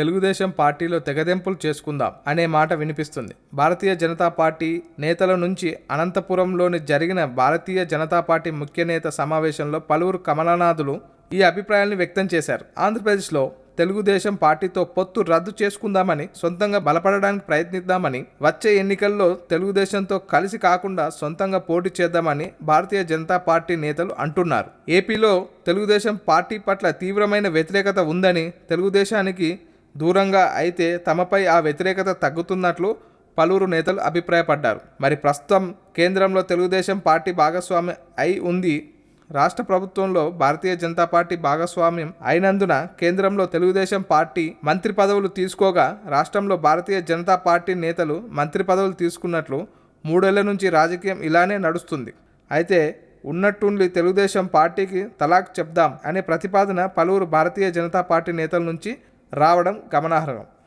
తెలుగుదేశం పార్టీలో తెగదెంపులు చేసుకుందాం అనే మాట వినిపిస్తుంది. భారతీయ జనతా పార్టీ నేతల నుంచి అనంతపురంలోని జరిగిన భారతీయ జనతా పార్టీ ముఖ్య నేత సమావేశంలో పలువురు కమలనాథులు ఈ అభిప్రాయాన్ని వ్యక్తం చేశారు. ఆంధ్రప్రదేశ్లో తెలుగుదేశం పార్టీతో పొత్తు రద్దు చేసుకుందామని సొంతంగా బలపడడానికి ప్రయత్నిద్దామని వచ్చే ఎన్నికల్లో తెలుగుదేశంతో కలిసి కాకుండా సొంతంగా పోటీ చేద్దామని భారతీయ జనతా పార్టీ నేతలు అంటున్నారు. ఏపీలో తెలుగుదేశం పార్టీ పట్ల తీవ్రమైన వ్యతిరేకత ఉందని తెలుగుదేశానికి దూరంగా అయితే తమపై ఆ వ్యతిరేకత తగ్గుతున్నట్లు పలువురు నేతలు అభిప్రాయపడ్డారు. మరి ప్రస్తుతం కేంద్రంలో తెలుగుదేశం పార్టీ భాగస్వామి అయి ఉంది. రాష్ట్ర ప్రభుత్వంలో భారతీయ జనతా పార్టీ భాగస్వామ్యం అయినందున కేంద్రంలో తెలుగుదేశం పార్టీ మంత్రి పదవులు తీసుకోగా రాష్ట్రంలో భారతీయ జనతా పార్టీ నేతలు మంత్రి పదవులు తీసుకున్నట్లు మూడేళ్ళ నుంచి రాజకీయం ఇలానే నడుస్తుంది. అయితే ఉన్నట్టుండి తెలుగుదేశం పార్టీకి తలాక్ చెప్దాం అనే ప్రతిపాదన పలువురు భారతీయ జనతా పార్టీ నేతల నుంచి రావడం గమనార్హం.